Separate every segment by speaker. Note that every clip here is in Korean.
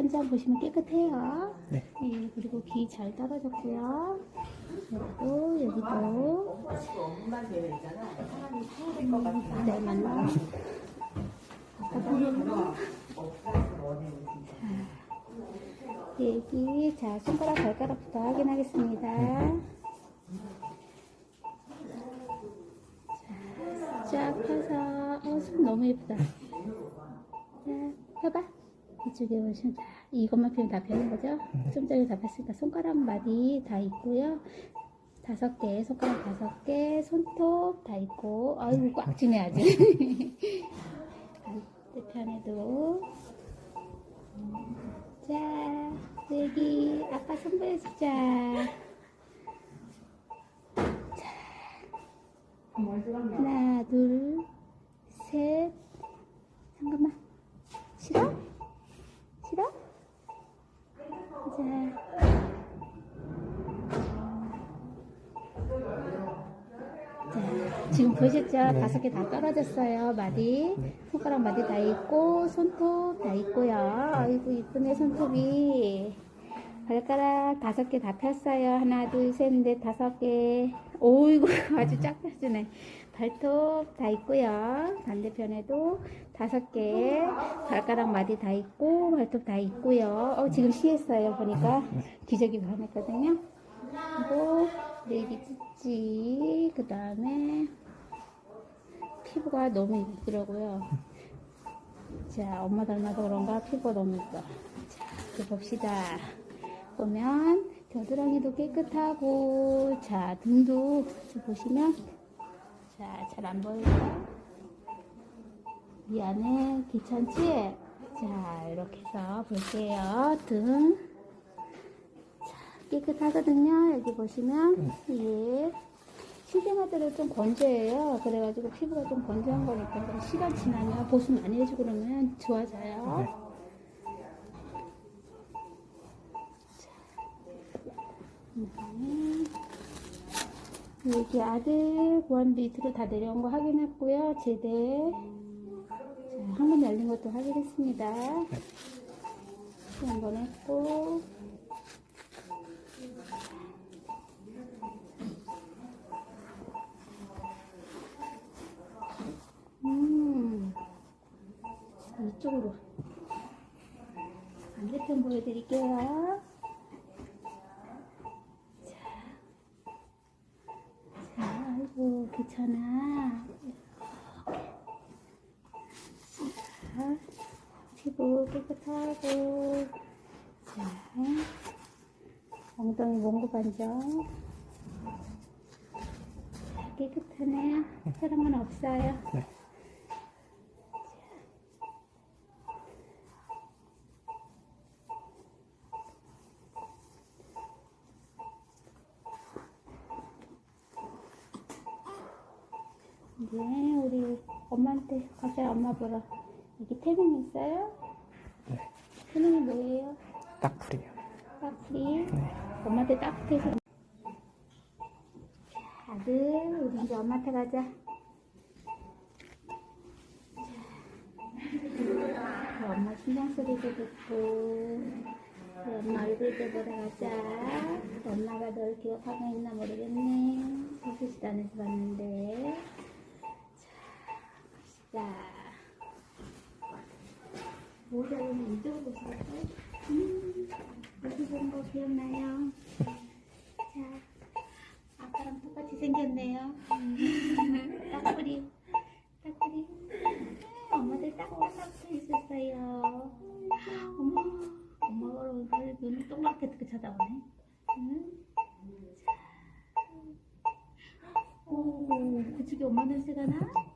Speaker 1: 천장 보시면 깨끗해요.
Speaker 2: 네.
Speaker 1: 예, 그리고 귀잘 떨어졌고요. 여기도, 여기도. 네, 맞나? 여기, 자, 손가락, 발가락부터 확인하겠습니다. 자, 쫙 펴서, 어, 손 너무 예쁘다. 자, 펴봐. 이쪽에 보시면 자, 이것만 피면 다 펴는 거죠? 좀 전에 다 폈으니까 손가락 마디 다 있고요. 다섯 개, 손가락 다섯 개, 손톱 다 있고, 아이고 꽉 쥐네 아직. 반대편에도. 자, 여기 아빠 손 보여주자. 하나, 둘, 셋. 잠깐만. 싫어? 자. 자, 지금 보셨죠? 다섯 개 다 떨어졌어요. 마디. 손가락 마디 다 있고, 손톱 다 있고요. 아이고, 이쁘네, 손톱이. 발가락 다섯 개 다 폈어요. 하나, 둘, 셋, 넷, 다섯 개. 오이고, 아주 쫙 폈으네. 발톱 다 있고요. 반대편에도 다섯 개. 발가락 마디 다 있고, 발톱 다 있고요. 어, 지금 쉬했어요. 보니까. 기저귀 변했거든요. 그리고 내기 찢지. 그 다음에 피부가 너무 이쁘더라고요. 자, 엄마 닮아서 그런가 피부가 너무 이뻐. 자, 이렇게 봅시다. 보면 겨드랑이도 깨끗하고 자 등도 좀 보시면 자 잘 안 보이죠? 이 안에 귀찮지? 자 이렇게 해서 볼게요. 등. 자, 깨끗하거든요. 여기 보시면 예. 시딩아들은 좀 건조해요. 그래가지고 피부가 좀 건조한 거니까 시간 지나면 보습 많이 해주고 그러면 좋아져요 그다음에 여기 아들 보안 밑으로 다 내려온 거 확인했고요. 제대 자, 한번 열린 것도 확인했습니다. 한 번 했고 음 이쪽으로 반대편 보여드릴게요. 자, 귀찮아. 자, 피부 깨끗하고, 자, 엉덩이 몽고. 자, 깨끗하네요. 사랑은 없어요.
Speaker 2: 네.
Speaker 1: 네, 우리 엄마한테 가세요, 엄마 보러. 여기 태릉 있어요?
Speaker 2: 네.
Speaker 1: 태릉이 뭐예요?
Speaker 2: 딱풀이요.
Speaker 1: 따뜻이.
Speaker 2: 네.
Speaker 1: 엄마한테 따뜻해서. 아들, 우리 이제 엄마한테 가자. 자, 엄마 심장 소리도 듣고, 엄마 얼굴도 보러 가자. 엄마가 널 기억하고 있나 모르겠네. 소시지단에서 봤는데. 자. 모자는 이쪽으로 보실까요? 음, 여기 본거 기억나요? 자, 아까랑 똑같이 생겼네요. 음, 딱풀이, 딱풀이. 엄마들 딱딱 붙어 있었어요. 어머, 엄마가 오늘 눈을 동그랗게 어떻게 쳐다보네. 응? 자. 오, 그쪽에 엄마 냄새가 나?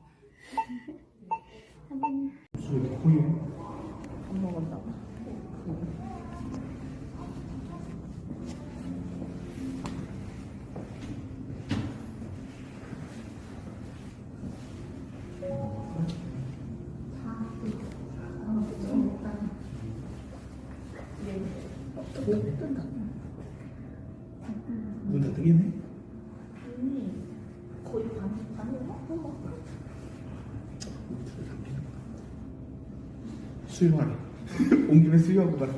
Speaker 2: 눈에 뜨겠네?
Speaker 3: 거의 반, 반이나?
Speaker 2: 수영하네. 온 김에 수영하고 가라.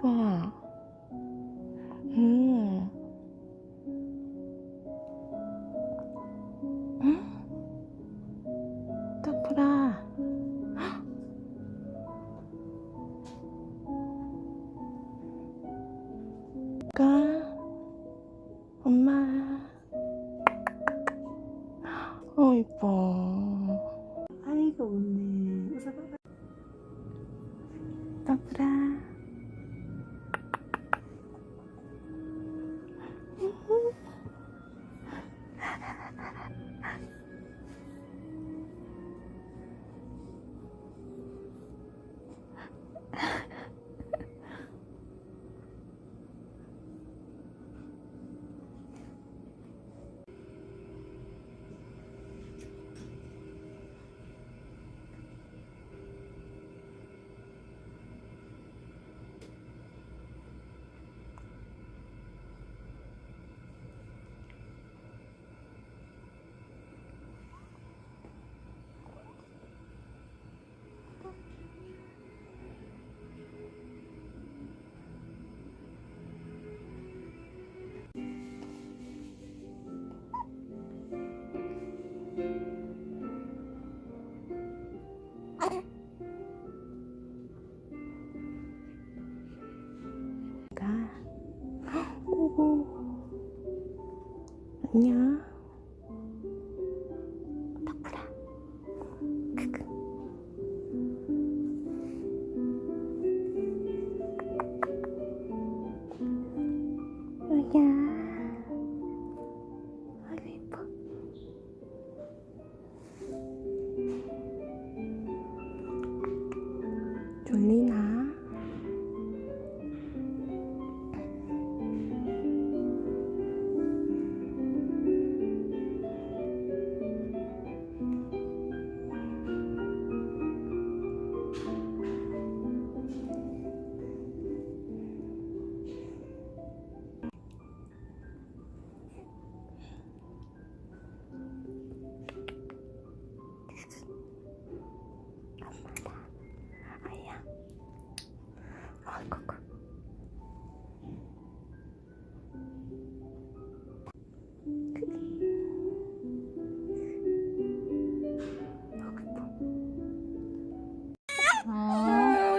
Speaker 3: 아, 이뻐. 음. 응? 딱보라. 가. 엄마. 어, 이뻐.
Speaker 4: ハ
Speaker 3: ハハハ! 가.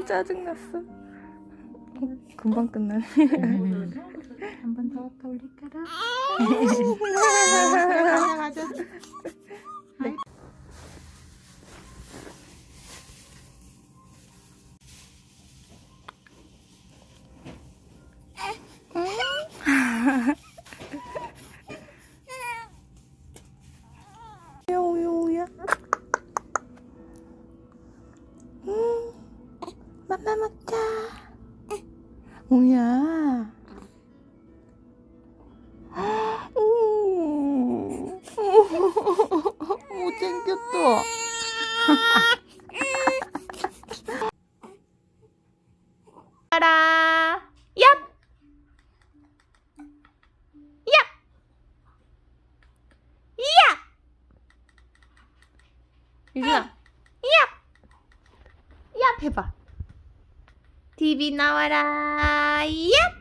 Speaker 3: 짜증났어. 금방 끝나네.
Speaker 4: 한 번 더 돌릴까라?
Speaker 3: 맘마 먹자. 오, 못생겼다. 알아. 얍. 얍. 야. 유진아, 얍! 얍 해봐. TV 나와라, 얍! 얍!